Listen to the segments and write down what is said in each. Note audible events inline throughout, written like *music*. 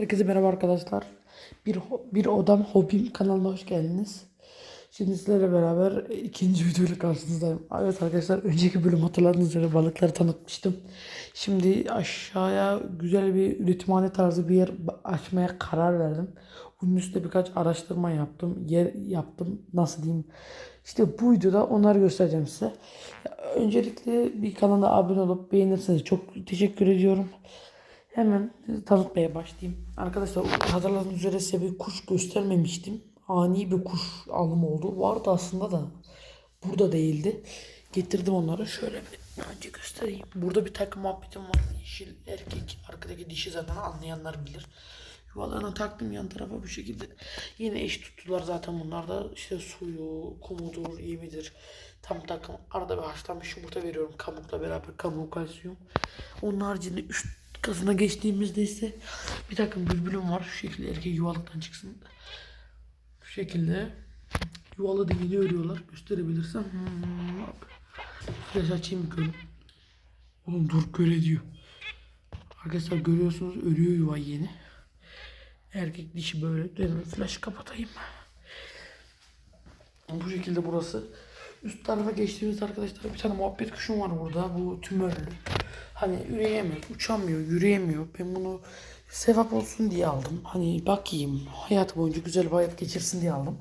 Herkese merhaba arkadaşlar. Bir, bir Odam Hobim kanalına hoş geldiniz. Şimdi sizlerle beraber ikinci videoyla karşınızdayım. Evet arkadaşlar önceki bölüm hatırladığınız üzere balıkları tanıtmıştım. Şimdi aşağıya güzel bir üretimhane tarzı bir yer açmaya karar verdim. Bunun üstüne birkaç araştırma yaptım. Yer yaptım. Nasıl diyeyim. İşte bu videoda onları göstereceğim size. Öncelikle bir kanala abone olup beğenirseniz çok teşekkür ediyorum. Hemen tanıtmaya başlayayım. Arkadaşlar hatırladığınız üzere size bir kuş göstermemiştim. Ani bir kuş alım oldu. Vardı aslında da burada değildi. Getirdim onları. Şöyle bir önce göstereyim. Burada bir takım muhabbetim var. Yeşil erkek. Arkadaki dişi zaten anlayanlar bilir. Yuvalarına taktım yan tarafa bu şekilde. Yine eş tuttular zaten bunlar da. işte suyu, kumudur, yemidir. Tam takım. Arada bir haşlanmış yumurta veriyorum kamukla beraber. Kamuğu kalsiyum. Onun haricinde üst kasına geçtiğimizde ise bir takım bülbülüm var. Şu şekilde erkek yuvalıktan çıksın. Şu şekilde. Yuvalı da yeni örüyorlar. Gösterebilirsem. Hmm. Flash açayım bakalım. Oğlum dur göre diyor. Arkadaşlar görüyorsunuz örüyor yuvayı yeni. Erkek dişi böyle. Dedim flash kapatayım. Bu şekilde burası. Üst tarafa geçtiğimizde arkadaşlar bir tane muhabbet kuşum var burada. Bu tümörlü. Hani üreyemiyor, uçamıyor, yürüyemiyor. Ben bunu sevap olsun diye aldım. Hani bakayım hayatı boyunca güzel bir hayat geçirsin diye aldım.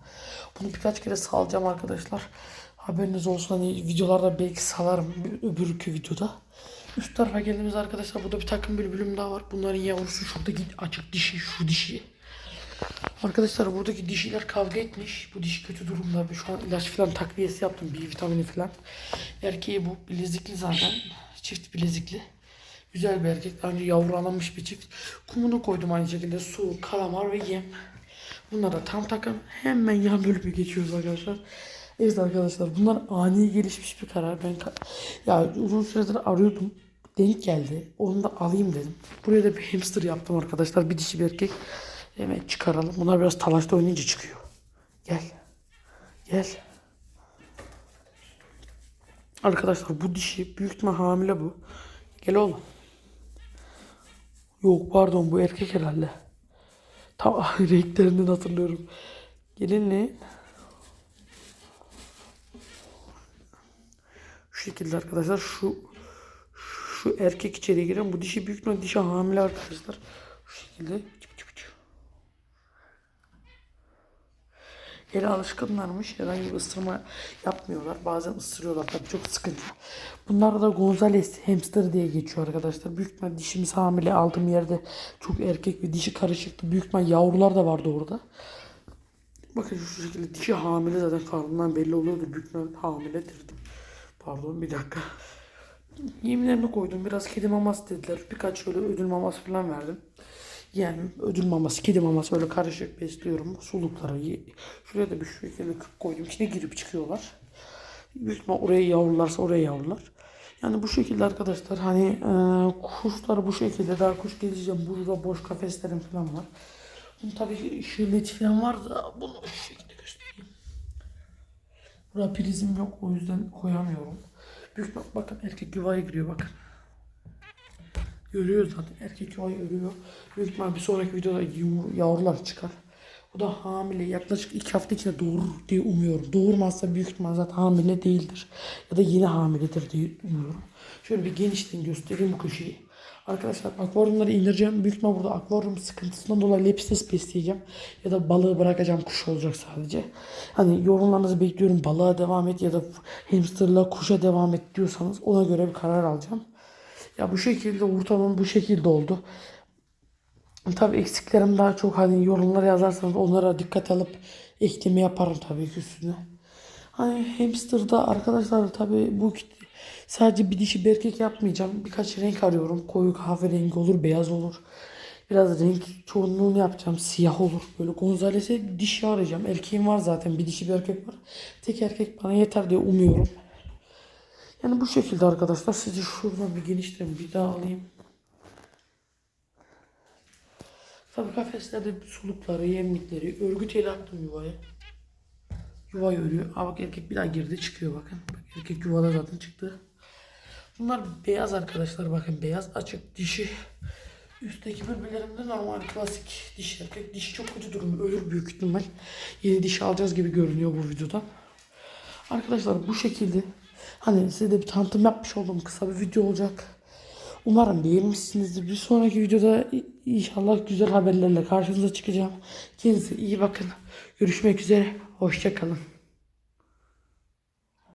Bunu birkaç kere salacağım arkadaşlar. Haberiniz olsun hani videolarda belki salarım öbürkü videoda. Üst tarafa geldiğimiz arkadaşlar burada bir takım bülbülüm daha var. Bunların yavrusu şuradaki açık dişi, şu dişi. Arkadaşlar buradaki dişiler kavga etmiş. Bu dişi kötü durumda. Şu an ilaç falan takviyesi yaptım. B vitamini falan. Erkeği bu. Bilezikli zaten. Çift bilezikli. Güzel bir erkek. Daha önce yavrulanmış bir çift. Kumunu koydum aynı şekilde. Su, kalamar ve yem. Bunlar da tam takım. Hemen yan bölüme geçiyoruz arkadaşlar. Evet arkadaşlar bunlar ani gelişmiş bir karar. Ben ya uzun süredir arıyordum. Denk geldi. Onu da alayım dedim. Buraya da bir hamster yaptım arkadaşlar. Bir dişi bir erkek. Hemen çıkaralım. Bunlar biraz talaşta oynayınca çıkıyor. Gel. Gel. Arkadaşlar bu dişi büyük ihtimal hamile bu. Gel oğlum. Yok pardon bu erkek herhalde. Tam *laughs* renklerinden hatırlıyorum. Gelin ne? Şu şekilde arkadaşlar şu şu erkek içeriye giren bu dişi büyük ihtimal dişi hamile arkadaşlar. Şu şekilde çıp çıp çıp. Ele alışkınlarmış. Herhangi bir ısırma yapmıyorlar. Bazen ısırıyorlar. Tabii çok sıkıntı. Bunlar da Gonzales hamster diye geçiyor arkadaşlar. Büyük ihtimal dişimiz hamile aldığım yerde çok erkek ve dişi karışıktı. Büyük ihtimal yavrular da vardı orada. Bakın şu şekilde dişi hamile zaten karnından belli oluyordu. Büyük ihtimal hamiledir. Pardon bir dakika. Yemlerini koydum. Biraz kedi maması dediler. Birkaç şöyle ödül maması falan verdim. Yani ödül maması, kedi maması öyle karışık besliyorum. Sulukları. ye- Şuraya da bir şekilde küp koydum. İçine girip çıkıyorlar. Büyük oraya yavrularsa oraya yavrular. Yani bu şekilde arkadaşlar hani e, kuşlar bu şekilde daha kuş geleceğim. Burada boş kafeslerim falan var. Bunun tabii şirleti falan var da bunu şu şekilde göstereyim. Burada prizim yok o yüzden koyamıyorum. Büyük bak bakın erkek yuvaya giriyor bakın. Görüyor zaten erkek yuvayı örüyor. Büyük ihtimal bir sonraki videoda yavrular çıkar. O da hamile yaklaşık iki hafta içinde doğurur diye umuyorum. Doğurmazsa büyük ihtimal zaten hamile değildir. Ya da yeni hamiledir diye umuyorum. Şöyle bir genişten göstereyim bu köşeyi. Arkadaşlar akvaryumları indireceğim. Büyük ihtimal burada akvaryum sıkıntısından dolayı lepstes besleyeceğim. Ya da balığı bırakacağım kuş olacak sadece. Hani yorumlarınızı bekliyorum. Balığa devam et ya da hamsterla kuşa devam et diyorsanız ona göre bir karar alacağım. Ya bu şekilde ortamım bu şekilde oldu. Tabii eksiklerim daha çok hani yorumlara yazarsanız onlara dikkat alıp ekleme yaparım tabii ki üstüne. Hani hamsterda arkadaşlar tabii bu sadece bir dişi bir erkek yapmayacağım. Birkaç renk arıyorum. Koyu kahverengi olur, beyaz olur. Biraz renk çoğunluğunu yapacağım. Siyah olur. Böyle Gonzales'e dişi arayacağım. Erkeğim var zaten. Bir dişi bir erkek var. Tek erkek bana yeter diye umuyorum. Yani bu şekilde arkadaşlar. Sizi şuradan bir genişten bir daha alayım. Tabii kafeslerde sulukları, yemlikleri, örgü teli attım yuvaya. Yuvayı örüyor. Aa bak erkek bir daha girdi çıkıyor bakın. Bak erkek yuvada zaten çıktı. Bunlar beyaz arkadaşlar bakın beyaz açık dişi Üstteki bülbüllerim de normal klasik diş erkek. Diş çok kötü durumda. Ölür büyük ihtimal. Yeni diş alacağız gibi görünüyor bu videoda. Arkadaşlar bu şekilde hani size de bir tanıtım yapmış olduğum kısa bir video olacak. Umarım beğenmişsinizdir. Bir sonraki videoda inşallah güzel haberlerle karşınıza çıkacağım. Kendinize iyi bakın. Görüşmek üzere. Hoşçakalın.